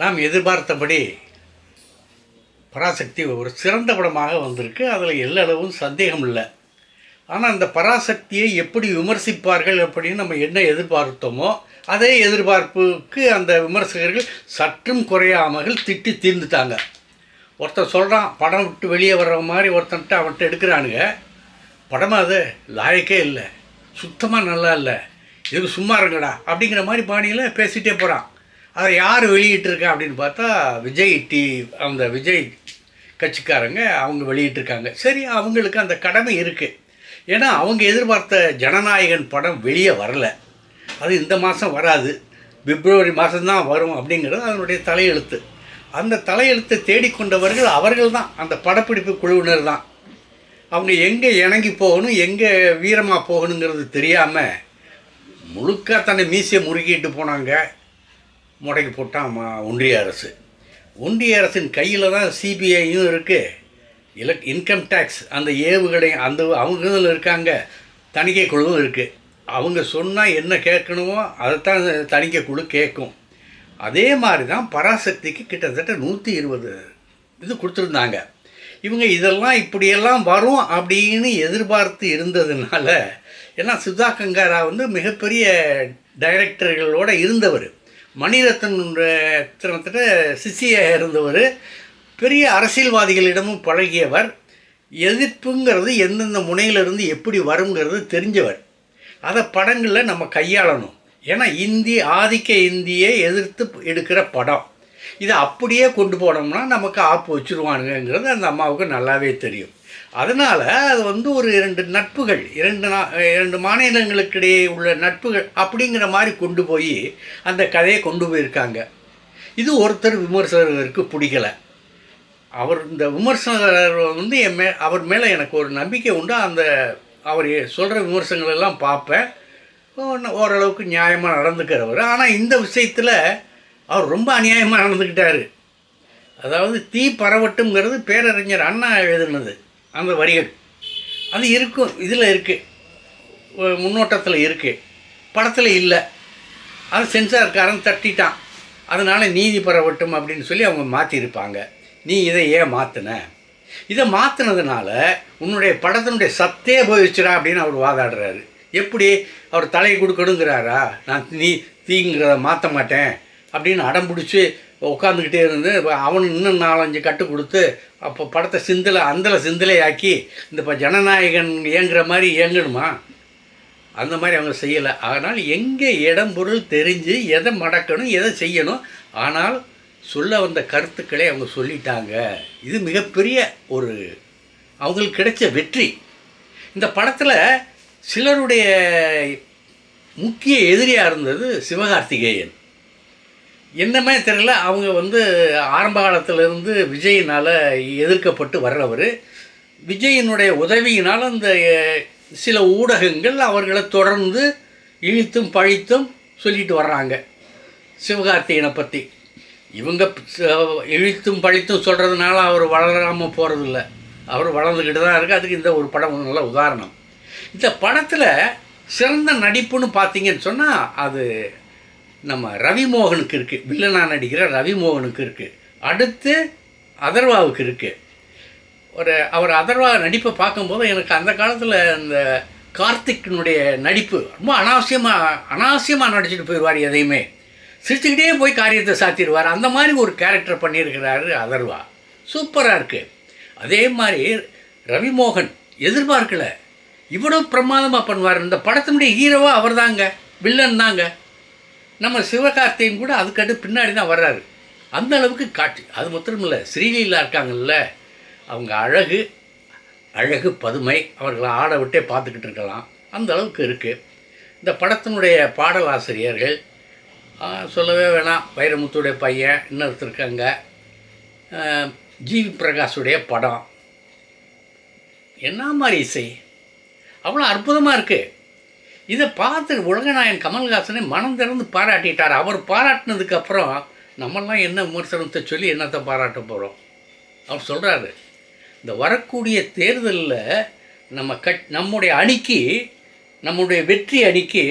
நாம் எதிர்பார்த்தபடி பராசக்தி ஒரு சிறந்த படமாக வந்திருக்கு. அதில் எல்லளவும் சந்தேகம் இல்லை. ஆனால் அந்த பராசக்தியை எப்படி விமர்சிப்பார்கள் அப்படின்னு நம்ம என்ன எதிர்பார்த்தோமோ அதே எதிர்பார்ப்புக்கு அந்த விமர்சகர்கள் சற்றும் குறையாமல் திட்டி தீர்ந்துட்டாங்க. ஒருத்தன் சொல்கிறான் படம் விட்டு வெளியே வர்ற மாதிரி ஒருத்தன்ட்டு அவன்கிட்ட எடுக்கிறானுங்க. படம் அது லாயக்கே இல்லை. சுத்தமாக நல்லா இல்லை. இதுக்கு சும்மா இருங்கடா. அப்படிங்கிற மாதிரி பாணியில் பேசிகிட்டே போகிறான் அதை யார் வெளியிட்டிருக்கா அப்படின்னு பார்த்தா விஜய் டி அந்த விஜய் கட்சிக்காரங்க அவங்க வெளியிட்டிருக்காங்க. சரி அவங்களுக்கு அந்த கடமை இருக்குது ஏன்னா அவங்க எதிர்பார்த்த ஜனநாயகன் படம் வெளியே வரல. அது இந்த மாதம் வராது. பிப்ரவரி மாதம்தான் வரும் அப்படிங்கிறது அதனுடைய தலையெழுத்து. அந்த தலையெழுத்தை தேடிக்கொண்டவர்கள் அவர்கள் தான். அந்த படப்பிடிப்பு குழுவினர் தான். அவங்க எங்கே இணங்கி போகணும் எங்கே வீரமாக போகணுங்கிறது தெரியாமல் முழுக்க தன்னை மீசையை முறுக்கிட்டு போனாங்க. முடக்கி போட்டான் ம- ஒன்றிய அரசு. ஒன்றிய அரசின் கையில் தான் சிபிஐயும் இருக்குது இலக் இன்கம் டேக்ஸ் அந்த ஏவுகணை அந்த அவங்க இதில் இருக்காங்க. தணிக்கை குழுவும் இருக்குது அவங்க சொன்னால் என்ன கேட்கணுமோ அதைத்தான் தணிக்கை குழு கேட்கும். அதே மாதிரி தான் பராசக்திக்கு கிட்டத்தட்ட நூற்றி இருபது இது கொடுத்துருந்தாங்க. இவங்க இதெல்லாம் இப்படியெல்லாம் வரும் அப்படின்னு எதிர்பார்த்து இருந்ததுனால ஏன்னா சுதா கங்காரா வந்து மிகப்பெரிய டைரக்டர்களோடு இருந்தவர். மணிரத்ன திறமத்திட்ட சிசியாக இருந்தவர். பெரிய அரசியல்வாதிகளிடமும் பழகியவர். எதிர்ப்புங்கிறது எந்தெந்த முனையிலிருந்து எப்படி வருங்கிறது தெரிஞ்சவர். அதை படங்களில் நம்ம கையாளணும். ஏன்னா இந்தி ஆதிக்க இந்தியை எதிர்த்து எடுக்கிற படம். இதை அப்படியே கொண்டு போனோம்னா நமக்கு ஆப்பு வச்சுருவானுங்கிறது அந்த அம்மாவுக்கு நல்லாவே தெரியும். அதனால் அது வந்து ஒரு இரண்டு நட்புகள் இரண்டு நா இரண்டு மாநிலங்களுக்கிடையே உள்ள நட்புகள் அப்படிங்கிற மாதிரி கொண்டு போய் அந்த கதையை கொண்டு போயிருக்காங்க. இது ஒருத்தர் விமர்சகருக்கு பிடிக்கலை. அவர் இந்த விமர்சகர் வந்து என் மே அவர் மேலே எனக்கு ஒரு நம்பிக்கை உண்டு. அந்த அவர் சொல்கிற விமர்சனங்கள் எல்லாம் பார்ப்பேன். ஓரளவுக்கு நியாயமாக நடந்துக்கிறவர். ஆனால் இந்த விஷயத்தில் அவர் ரொம்ப அநியாயமாக நடந்துக்கிட்டார். அதாவது தீ பரவட்டுங்கிறது பேரறிஞர் அண்ணா எழுதுனது. அந்த வரிகள் அது இருக்கும் இதில் இருக்குது முன்னோட்டத்தில் இருக்குது படத்தில் இல்லை. அது சென்சார்காரன் தட்டிட்டான். அதனால் நீதி பரவட்டும் அப்படின்னு சொல்லி அவங்க மாற்றிருப்பாங்க நீ இதை ஏன் மாற்றின இதை மாற்றினதுனால உன்னுடைய படத்தினுடைய சத்தே போயிடுச்சுடா அப்படின்னு அவர் வாதாடுறாரு. எப்படி? அவர் தலையை கொடுக்கணுங்கிறாரா? நான் நீ தீங்கிறத மாற்ற மாட்டேன் அப்படின்னு அடம் பிடிச்சி உட்காந்துக்கிட்டே இருந்து அவன் இன்னும் நாலஞ்சு கட்டு கொடுத்து அப்போ படத்தை சிந்தலை அந்தல சிந்தலையாக்கி இந்த இப்போ ஜனநாயகன் இயங்குற மாதிரி இயங்கணுமா? அந்த மாதிரி அவங்க செய்யலை. ஆனால் எங்கே இடம் பொருள் தெரிஞ்சு எதை மடக்கணும் எதை செய்யணும் ஆனால் சொல்ல வந்த கருத்துக்களை அவங்க சொல்லிட்டாங்க. இது மிகப்பெரிய ஒரு அவங்களுக்கு கிடைச்ச வெற்றி. இந்த படத்தில் சிலருடைய முக்கிய எதிரியாக இருந்தது சிவகார்த்திகேயன். என்னமே தெரியல. அவங்க வந்து ஆரம்ப காலத்திலிருந்து விஜயினால் எதிர்க்கப்பட்டு வர்றவர். விஜயினுடைய உதவியினால் அந்த சில ஊடகங்கள் அவர்களை தொடர்ந்து இழித்தும் பழித்தும் சொல்லிட்டு வர்றாங்க. சிவகார்த்திகனை பற்றி இவங்க ச- இழித்தும் பழித்தும் சொல்கிறதுனால அவர் வளராமல் போகிறதில்ல அவர் வளர்ந்துக்கிட்டு தான் இருக்குது அதுக்கு இந்த ஒரு படம் நல்ல உதாரணம். இந்த படத்தில் சிறந்த நடிப்புன்னு பார்த்தீங்கன்னு சொன்னால் அது நம்ம ரவிமோகனுக்கு இருக்குது வில்லனா நடிக்கிற ரவிமோகனுக்கு இருக்குது அடுத்து அதர்வாவுக்கு இருக்குது ஒரு அவர் அதர்வா நடிப்பை பார்க்கும்போது எனக்கு அந்த காலத்தில் இந்த கார்த்திக்கினுடைய நடிப்பு ரொம்ப அனாவசியமாக அனாவசியமாக நடிச்சிட்டு போயிடுவார் எதையுமே. சிரிச்சுக்கிட்டே போய் காரியத்தை சாத்திடுவார். அந்த மாதிரி ஒரு கேரக்டர் பண்ணியிருக்கிறாரு அதர்வா. சூப்பராக இருக்குது அதே மாதிரி ரவிமோகன் எதிர்பார்க்கல. இவ்வளோ பிரமாதமாக பண்ணுவார். இந்த படத்தினுடைய ஹீரோவாக அவர் தாங்க வில்லன் தாங்க. நம்ம சிவகார்த்திகேயன் கூட அதுக்கடு பின்னாடி தான் வர்றாரு. அந்த அளவுக்கு காட்சி. அது மாத்திரம் இல்லை ஸ்ரீலீலா இருக்காங்கல்ல அவங்க அழகு அழகு பதுமை அவர்களை ஆட விட்டே பார்த்துக்கிட்டு இருக்கலாம். அந்த அளவுக்கு இருக்குது இந்த படத்தினுடைய பாடலாசிரியர்கள் சொல்லவே வேணாம். வைரமுத்துடைய பையன் இன்னொருத்தர் இருக்காங்க. ஜிவி பிரகாஷுடைய படம். என்ன மாதிரி இசை? அவ்வளோ அற்புதமாக இருக்குது இதை பார்த்து உலகநாயன் கமல்ஹாசனை மனம் திறந்து பாராட்டிட்டார். அவர் பாராட்டினதுக்கு அப்புறம் நம்மெல்லாம் என்ன விமர்சனத்தை சொல்லி என்னத்தை பாராட்ட போகிறோம் அவர் சொல்கிறாரு இந்த வரக்கூடிய தேர்தலில் நம்ம கட் நம்முடைய அணிக்கு நம்முடைய வெற்றி அணிக்கு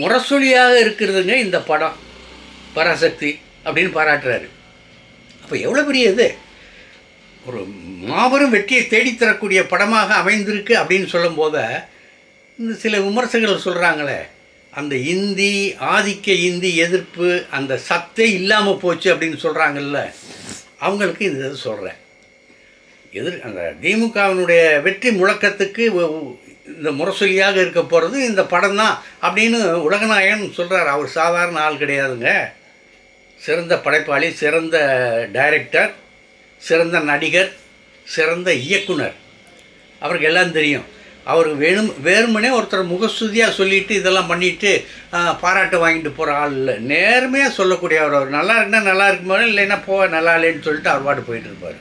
முரசொலியாக இருக்கிறதுங்க இந்த படம். பராசக்தி அப்படின்னு பாராட்டுறாரு. அப்போ எவ்வளோ பெரிய இது? ஒரு மாபெரும் வெற்றியை தேடித்தரக்கூடிய படமாக அமைந்திருக்கு அப்படின்னு சொல்லும்போது இந்த சில விமர்சகர்கள் சொல்கிறாங்களே அந்த இந்தி ஆதிக்க இந்தி எதிர்ப்பு அந்த சத்தே இல்லாமல் போச்சு அப்படின்னு சொல்கிறாங்கல்ல அவங்களுக்கு இந்த இது சொல்கிறேன் எதிர் அந்த திமுகவினுடைய வெற்றி முழக்கத்துக்கு இந்த முரசொலியாக இருக்க போகிறது இந்த படம் தான் அப்படின்னு உலகநாயகன் சொல்கிறார் அவர் சாதாரண ஆள் கிடையாதுங்க. சிறந்த படைப்பாளி சிறந்த டைரக்டர் சிறந்த நடிகர் சிறந்த இயக்குனர். அவருக்கு எல்லாம் தெரியும். அவர் வேணும் வேறுமனே ஒருத்தர் முகஸ்துதியாக சொல்லிட்டு இதெல்லாம் பண்ணிட்டு பாராட்டு வாங்கிட்டு போகிற ஆள் இல்லை. நேர்மையாக சொல்லக்கூடிய அவர். அவர் நல்லா இருக்குன்னா நல்லா இருக்குமா இல்லைன்னா போ நல்லா இல்லைன்னு சொல்லிட்டு அவர் பாட்டு போயிட்டு இருப்பார்.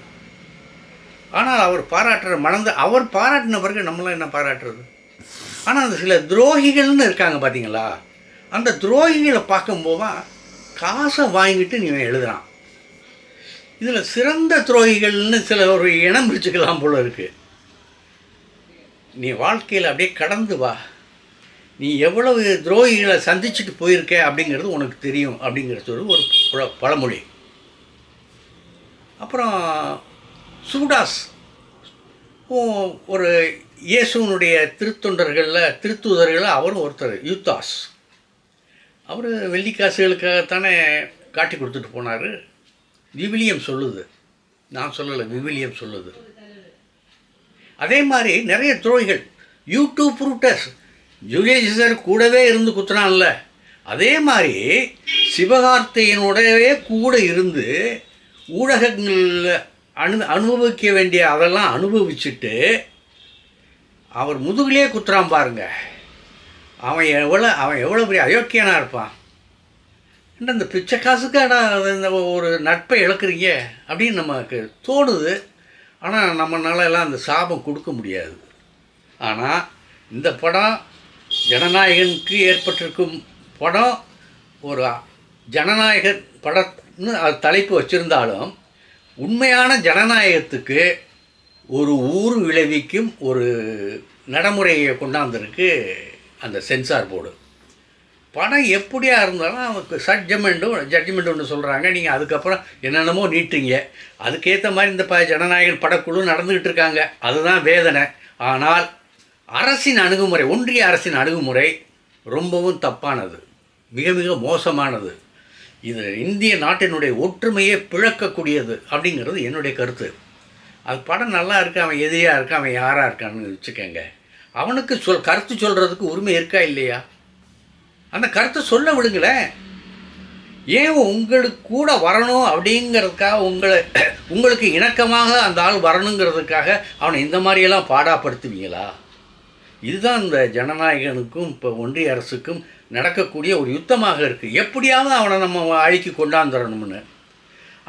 ஆனால் அவர் பாராட்டுற மனது அவர் பாராட்டின பிறகு நம்மளாம் என்ன பாராட்டுறது? ஆனால் அந்த சில துரோகிகள்னு இருக்காங்க பார்த்தீங்களா அந்த துரோகிகளை பார்க்கும்போது தான் காசை வாங்கிட்டு நீ எழுதுறான். இதில் சிறந்த துரோகிகள்னு சில ஒரு இனம் பிரிச்சுக்கலாம் போல இருக்குது நீ வாழ்க்கையில் அப்படியே கடந்து வா. நீ எவ்வளவு துரோகிகளை சந்திச்சுட்டு போயிருக்க அப்படிங்கிறது உனக்கு தெரியும் அப்படிங்கிறது ஒரு ஒரு பழமொழி. அப்புறம் சூடாஸ். ஒரு இயேசுனுடைய திருத்தொண்டர்களில் திருத்தூதர்களில் அவரும் ஒருத்தர் யூத்தாஸ் அவர் வெள்ளிக்காசுகளுக்காகத்தானே காட்டி கொடுத்துட்டு போனார். விவிலியம் சொல்லுது. நான் சொல்லலை விவிலியம் சொல்லுது. அதே மாதிரி நிறைய துரோகிகள். யூடியூப் ரூட்டர்ஸ் ஜூலியஸ் கூடவே இருந்து குத்துனான்ல. அதே மாதிரி சிவகார்த்தையினுடையவே கூட இருந்து ஊடகங்களில் அனு அனுபவிக்க வேண்டிய அதெல்லாம் அனுபவிச்சுட்டு அவர் முதுகிலே குத்துறான் பாருங்க. அவன் எவ்வளோ அவன் எவ்வளோ பெரிய அயோக்கியனாக இருப்பான். என்ன இந்த பிச்சை காசுக்காடா இந்த ஒரு நட்பை இழக்கிறீங்க அப்படின்னு நமக்கு தோணுது. ஆனால் நம்மளால எல்லாம் அந்த சாபம் கொடுக்க முடியாது. ஆனால் இந்த படம் ஜனநாயகனுக்கு ஏற்பட்டிருக்கும் படம் ஒரு ஜனநாயக படம்னு அது தலைப்பு வச்சுருந்தாலும் உண்மையான ஜனநாயகத்துக்கு ஒரு ஊர் விளைவிக்கும் ஒரு நடைமுறையை கொண்டாந்துருக்கு அந்த சென்சார் போர்டு. படம் எப்படியா இருந்தாலும் அவங்க சட்ஜமெண்ட்டும் ஜட்ஜ்மெண்ட் ஒன்று சொல்கிறாங்க நீங்கள் அதுக்கப்புறம் என்னென்னமோ நீட்டுங்க. அதுக்கேற்ற மாதிரி இந்த ப ஜனநாயகன் படக்குழு நடந்துக்கிட்டு இருக்காங்க. அதுதான் வேதனை. ஆனால் அரசின் அணுகுமுறை ஒன்றிய அரசின் அணுகுமுறை ரொம்பவும் தப்பானது. மிக மிக மோசமானது. இது இந்திய நாட்டினுடைய ஒற்றுமையை பிழக்கக்கூடியது அப்படிங்கிறது என்னுடைய கருத்து. அது படம் நல்லா இருக்கு அவன் எதிரியாக இருக்கான் அவன் யாராக இருக்கான்னு வச்சுக்கோங்க. அவனுக்கு சொல் கருத்து சொல்கிறதுக்கு உரிமை இருக்கா இல்லையா? அந்த கருத்தை சொல்ல விடுங்களேன். ஏன் உங்களுக்கு கூட வரணும் அப்படிங்கிறதுக்காக உங்களை உங்களுக்கு இணக்கமாக அந்த ஆள் வரணுங்கிறதுக்காக அவனை இந்த மாதிரியெல்லாம் பாடாப்படுத்துவீங்களா? இதுதான் இந்த ஜனநாயகனுக்கும் இப்போ ஒன்றிய அரசுக்கும் நடக்கக்கூடிய ஒரு யுத்தமாக இருக்குது எப்படியாவது அவனை நம்ம அழுக்கி கொண்டாந்துடணும்னு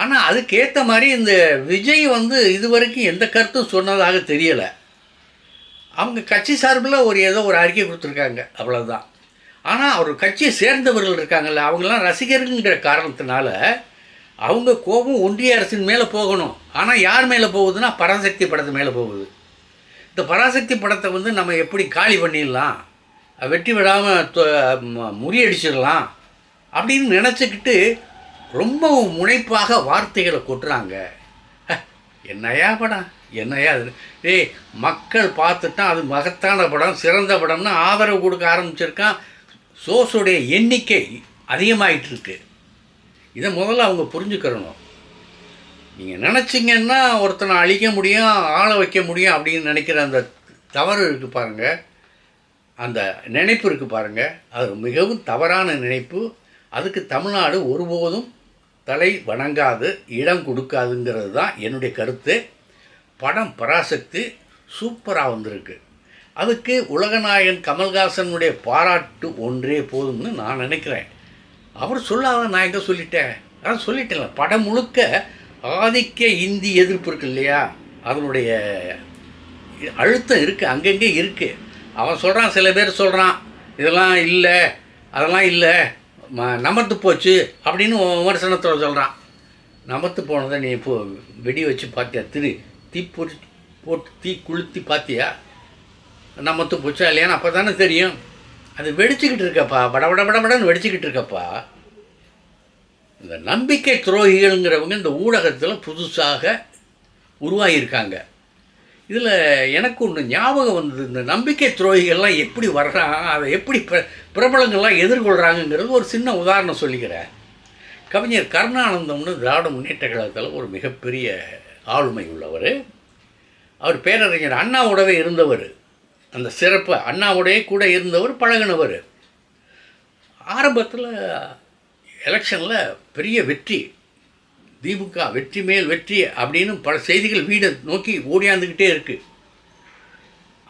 ஆனால் அதுக்கேற்ற மாதிரி இந்த விஜய் வந்து இதுவரைக்கும் எந்த கருத்தும் சொன்னதாக தெரியலை. அவங்க கட்சி சார்பில் ஒரு ஏதோ ஒரு அறிக்கை கொடுத்துருக்காங்க. அவ்வளோதான் ஆனால் அவர் கட்சியை சேர்ந்தவர்கள் இருக்காங்கல்ல அவங்களாம் ரசிகர்கள்ங்கிற காரணத்தினால அவங்க கோபம் ஒன்றிய அரசின் மேலே போகணும். ஆனால் யார் மேலே போகுதுன்னா பராசக்தி படத்து மேலே போகுது. இந்த பராசக்தி படத்தை வந்து நம்ம எப்படி காலி பண்ணிடலாம்? வெட்டி விடாமல் முறியடிச்சிடலாம்? அப்படின்னு நினச்சிக்கிட்டு ரொம்ப முனைப்பாக வார்த்தைகளை கொட்டுறாங்க. என்னையா படம்? என்னையா அது? டேய் மக்கள் பார்த்துட்டா அது மகத்தான படம் சிறந்த படம்னு ஆதரவு கொடுக்க ஆரம்பிச்சிருக்கான். சோர்ஸுடைய எண்ணிக்கை அதிகமாகிட்டுருக்கு இதை முதல்ல அவங்க புரிஞ்சுக்கிறணும். நீங்கள் நினச்சிங்கன்னா ஒருத்தனை அழிக்க முடியும் ஆளை வைக்க முடியும் அப்படின்னு நினைக்கிற அந்த தவறு இருக்குது பாருங்கள் அந்த நினைப்பு இருக்குது பாருங்கள் அது மிகவும் தவறான நினைப்பு. அதுக்கு தமிழ்நாடு ஒருபோதும் தலை வணங்காது இடம் கொடுக்காதுங்கிறது தான் என்னுடைய கருத்து. படம் பராசக்தி சூப்பராக வந்திருக்கு. அதுக்கு உலகநாயகன் கமல்ஹாசனுடைய பாராட்டு ஒன்றே போதும்னு நான் நினைக்கிறேன். அவர் சொல்லாத நான் எங்கே சொல்லிட்டேன். அதான் சொல்லிட்டேன்ல. படம் முழுக்க ஆதிக்க இந்தி எதிர்ப்பு இருக்கு இல்லையா? அதனுடைய அழுத்தம் இருக்குது அங்கங்கே இருக்குது அவன் சொல்கிறான் சில பேர் சொல்கிறான் இதெல்லாம் இல்லை அதெல்லாம் இல்லை ம நமத்து போச்சு அப்படின்னு விமர்சனத்தில் சொல்கிறான் நமத்து போனதை நீ இப்போ வெடி வச்சு பார்த்தியா திரு தீ பொறி போட்டு தீ குளுத்தி பார்த்தியா நமத்து பூச்சா இல்லையான்னு அப்போ தானே தெரியும். அது வெடிச்சுக்கிட்டு இருக்கப்பா. பட பட பட வெடிச்சுக்கிட்டு இருக்கப்பா. இந்த நம்பிக்கை துரோகிகள்ங்கிறவங்க இந்த ஊடகத்தில் புதுசாக உருவாகியிருக்காங்க. இதில் எனக்கு ஒன்று ஞாபகம் வந்தது. இந்த நம்பிக்கை துரோகிகள்லாம் எப்படி வர்றாங்க? அதை எப்படி பிர பிரபலங்கள்லாம் எதிர்கொள்கிறாங்கங்கிறது ஒரு சின்ன உதாரணம் சொல்லிக்கிறேன். கவிஞர் கருணானந்தம்னு திராவிட முன்னேற்ற கழகத்தில் ஒரு மிகப்பெரிய ஆளுமை உள்ளவர். அவர் பேரறிஞர் அண்ணாவோடவே இருந்தவர். அந்த சிறப்பு அண்ணாவுடைய கூட இருந்தவர் பழகினவர். ஆரம்பத்தில் எலெக்ஷனில் பெரிய வெற்றி திமுக வெற்றி மேல் வெற்றி அப்படின்னு பல செய்திகள் வீடை நோக்கி ஓடியாந்துக்கிட்டே இருக்குது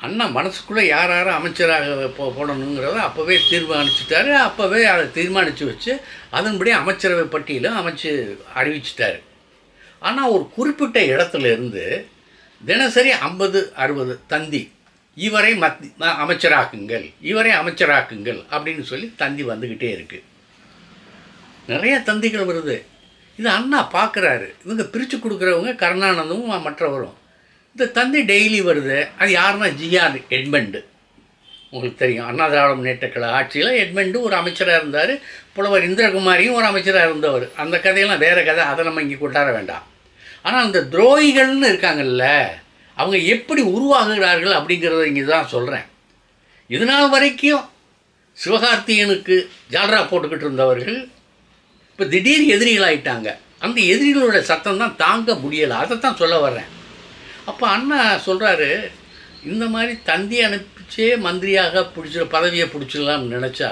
அண்ணா மனசுக்குள்ளே யார் யாரும் அமைச்சராக போ போடணுங்கிறத அப்போவே தீர்மானிச்சிட்டாரு. அப்போவே அதை தீர்மானித்து வச்சு அதன்படி அமைச்சரவை பட்டியலும் அமைச்சு அறிவிச்சிட்டாரு. ஆனால் ஒரு குறிப்பிட்ட இடத்துல இருந்து தினசரி ஐம்பது அறுபது தந்தி இவரை மத் அமைச்சராக்குங்கள் இவரை அமைச்சராக்குங்கள் அப்படின்னு சொல்லி தந்தி வந்துக்கிட்டே இருக்குது நிறைய தந்திகள் வருது. இது அண்ணா பார்க்குறாரு இவங்க பிரித்து கொடுக்குறவங்க கருணானந்தமும் மற்றவரும். இந்த தந்தி டெய்லி வருது. அது யாருன்னா ஜிஆர் எட்மண்டு. உங்களுக்கு தெரியும். அண்ணா திராவிட முன்னேற்ற கழக ஆட்சியில் எட்மண்டு ஒரு அமைச்சராக இருந்தார். புலவர் இந்திரகுமாரியும் ஒரு அமைச்சராக இருந்தவர். அந்த கதையெல்லாம் வேறு கதை. அதை நம்ம இங்கே கொண்டாட வேண்டாம். ஆனால் அந்த துரோகிகள்னு இருக்காங்கல்ல அவங்க எப்படி உருவாகுகிறார்கள் அப்படிங்கிறத இங்கே தான் சொல்கிறேன் இதனால் வரைக்கும் சிவகார்த்திகனுக்கு ஜால்ரா போட்டுக்கிட்டு இருந்தவர்கள் இப்போ திடீர் எதிரிகளாயிட்டாங்க அந்த எதிரிகளோட சத்தம் தான் தாங்க முடியலை. அதை தான் சொல்ல வர்றேன். அப்போ அண்ணா சொல்கிறாரு இந்த மாதிரி தந்தி அனுப்பிச்சே மந்திரியாக பிடிச்சி பதவியை பிடிச்சிடலாம்னு நினச்சா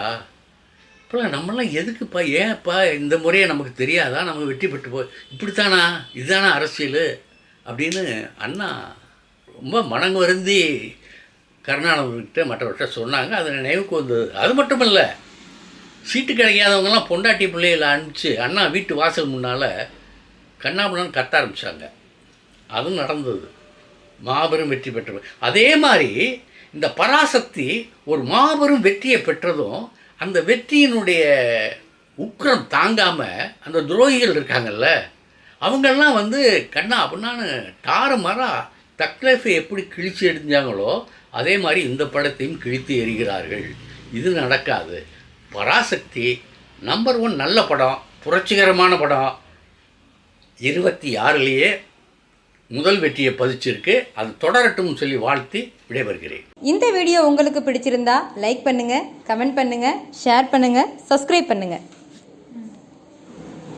இப்போலாம் நம்மளாம் எதுக்குப்பா ஏன்ப்பா இந்த முறையை நமக்கு தெரியாதா? நம்ம வெற்றி பெற்று போய் இப்படித்தானா? இதுதானா அரசியல்? அப்படின்னு அண்ணா ரொம்ப மனம் வருந்தி கருணாநிதிக்கிட்ட மற்றவர்கிட்ட சொன்னாங்க. அது நினைவுக்கு வந்தது. அது மட்டும் இல்லை சீட்டு கிடைக்காதவங்கெல்லாம் பொண்டாட்டி பிள்ளைகளை அனுப்பிச்சு அண்ணா வீட்டு வாசல் முன்னால் கண்ணாபுண்ணான்னு கத்த ஆரம்பித்தாங்க அதுவும் நடந்தது. மாபெரும் வெற்றி பெற்றது அதே மாதிரி இந்த பராசக்தி ஒரு மாபெரும் வெற்றியை பெற்றதும் அந்த வெற்றியினுடைய உக்கிரம் தாங்காமல் அந்த துரோகிகள் இருக்காங்கல்ல அவங்கெல்லாம் வந்து கண்ணா அப்படின்னான்னு டாரு மரா தக்லைஃபை எப்படி கிழிச்சு எரிஞ்சாங்களோ அதே மாதிரி இந்த படத்தையும் கிழித்து எறிகிறார்கள். இது நடக்காது. பராசக்தி நம்பர் ஒன் நல்ல படம் புரட்சிகரமான படம். இருபத்தி ஆறுலேயே முதல் வெற்றியை பதிச்சிருக்கு. அது தொடரட்டும் சொல்லி வாழ்த்தி விடைபெறுகிறேன். இந்த வீடியோ உங்களுக்கு பிடிச்சிருந்தா லைக் பண்ணுங்கள் கமெண்ட் பண்ணுங்கள் ஷேர் பண்ணுங்கள் சப்ஸ்கிரைப் பண்ணுங்கள்